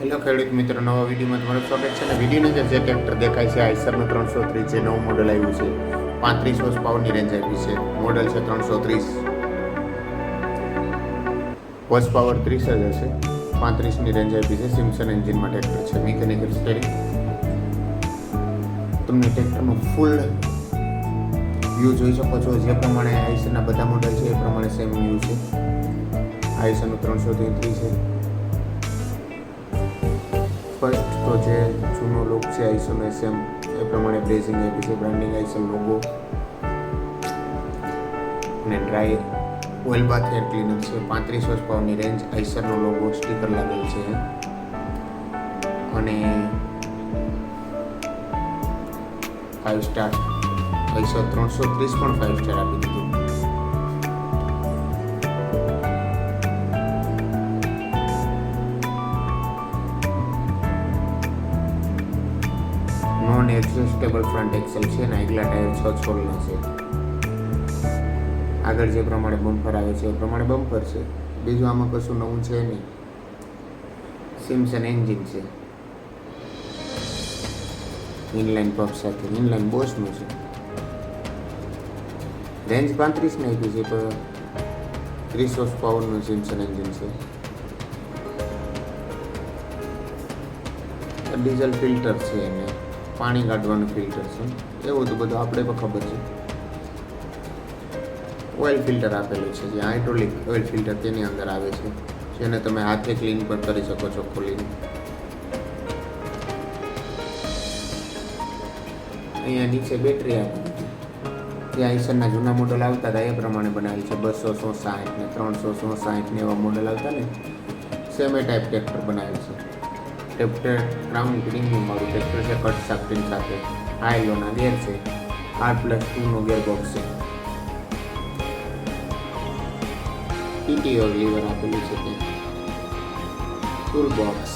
Hello ખેડૂત મિત્રો, નવા વિડીયોમાં તમારું સ્વાગત છે અને વિડીયોની અંદર જે ટ્રેક્ટર દેખાય છે, આઈસરનું ત્રણસો ત્રીસ, જે નવું મોડલ આવ્યું છે, પાંત્રીસ વર્ષ પાવરની રેન્જ આપી છે. મોડલ છે ત્રણસો ત્રીસ. વર્ષ પાવર ત્રીસ જ હશે પાંત્રીસની રેન્જ આપી છે સિમસન એન્જિનમાં ટ્રેક્ટર છે. મિકેનિકલ સ્ટેરિંગ તમને ટ્રેક્ટરનું ફૂલ વ્યૂ જોઈ શકો છો. જે પ્રમાણે આઈસરના બધા મોડલ છે, એ પ્રમાણે સેમ વ્યૂ છે. આઈસરનું ત્રણસો તેત્રીસ છે. તો જે જૂનો લુક છે, આઈસોનો સેમ એ પ્રમાણે બ્રેઝિંગ આપી છે બ્રાન્ડિંગ આઈસન લોગો અને dry oil bath air cleaner છે, પાંત્રીસ વર્ષ પાવરની રેન્જ આઈસરનો લોગો સ્ટીકર લાગેલ છે. અને ફાઇવ સ્ટાર આઈસર ત્રણસો ત્રીસ પણ ફાઇવ સ્ટાર આપી દીધું. એડજસ્ટેબલ ફ્રન્ટ એક્સેલ છે અને આગલા ટાયર છ છોલના છે. આગળ જે પ્રમાણે બમ્પર આવે છે, એ પ્રમાણે બમ્પર છે. બીજું આમાં કશું નવું છે નહીં. સિમ્સન એન્જિન છે. ઇનલાઇન પંપ સાથે. ઇનલાઇન બોસનું છે. રેન્જ પાંત્રીસને આપી છે તો ત્રીસ હોર્સ પાવરનું સિમ્સન એન્જિન છે. ડીઝલ ફિલ્ટર છે એને. પાણી કાઢવાનું ફિલ્ટર છે. એવું તો બધું આપણે પણ ખબર છે. ઓઇલ ફિલ્ટર આપેલું છે, જે હાઇડ્રોલિક ઓઇલ ફિલ્ટર તેની અંદર આવે છે, જેને તમે હાથે ક્લીન પણ કરી શકો છો ખોલીને. અહીંયા નીચે બેટરી આપી દીધી જે આઈસરના જૂના મોડલ આવતા હતા, એ પ્રમાણે બનાવી છે. બસો સો સાહીઠ ને ત્રણસો સો સાઠ ને એવા મોડલ આવતા ને સેમે ટાઈપ ટ્રેક્ટર બનાવ્યું છે. ટ્રેક્ટર ક્રાઉન પ્રીમિયમ મારું ટ્રેક્ટર છે કટ સાકટીન સાથે. આ એલોના ગેર છે. આર પ્લસ ટુનો ગેર બોક્સ છે. પીટીઓ લીવર આપેલું છે તે ટૂલ બોક્સ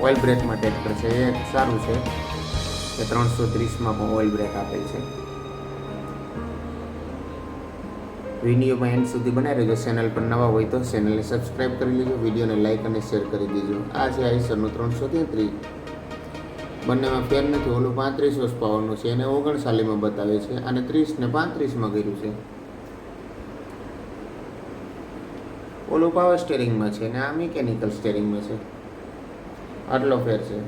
ઓઇલ બ્રેકમાં ટ્રેક્ટર છે, એ સારું છે. એ ત્રણસો ત્રીસમાં પણ ઓઇલ બ્રેક આપેલ છે. વિડીયોમાં એન્ડ સુધી બનાવી રહેજો. ચેનલ પર નવા હોય તો ચેનલને સબસ્ક્રાઈબ કરી લેજો. વિડીયોને લાઇક અને શેર કરી દેજો. આ છે આઈસરનું ત્રણસો તેત્રીસ. બંનેમાં ફેર નથી, ઓલું પાંત્રીસ વર્ષ પાવરનું છે એને ઓગણસાલીમાં બતાવે છે અને ત્રીસને પાંત્રીસમાં કર્યું છે. ઓલું પાવર સ્ટેરિંગમાં છે ને આ મિકેનિકલ સ્ટેરિંગમાં છે. આટલો ફેર છે.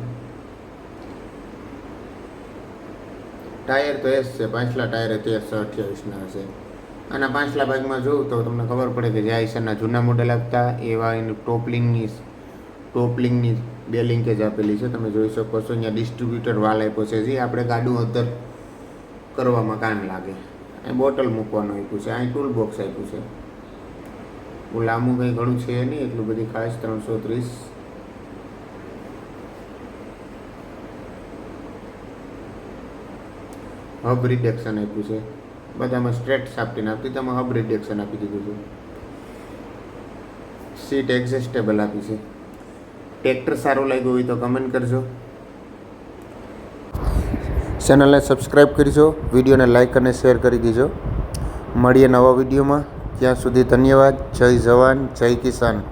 ટાયર તો એસ છે, પાછલા ટાયર તેરસો અઠ્યાવીસના હશે. આના પાછલા ભાગમાં જોઉં તો તમને ખબર પડે કે જે આઈસરના જૂના મોડેલ આપતા, એવા એની ટોપલિંગની ટોપલિંગની બે લિંકેજ આપેલી છે. તમે જોઈ શકો છો, અહીંયા ડિસ્ટ્રીબ્યુટર વાલ આપ્યો છે. જે આપણે ગાડું અધર કરવામાં કામ લાગે. અહીં બોટલ મૂકવાનું આપ્યું છે. અહીં ટૂલ બોક્સ આપ્યું છે. હું લાંબુ કંઈ ઘણું છે નહીં, એટલું બધી ખાસ ત્રણસો ત્રીસ. હબ રિડક્શન આપ્યું છે. બધામાં સ્ટ્રેટ સાફટીને આપતી તેમાં હબ રિડક્શન આપી દીધું છે. સીટ એક્ઝેસ્ટેબલ આપી છે. ટ્રેક્ટર સારું લાગ્યું હોય તો કમેન્ટ કરજો. ચેનલને સબસ્ક્રાઈબ કરજો વિડીયોને લાઈક અને શેર કરી દીજો. મળીએ નવા વિડીયોમાં ત્યાં સુધી ધન્યવાદ. જય જવાન, જય કિસાન.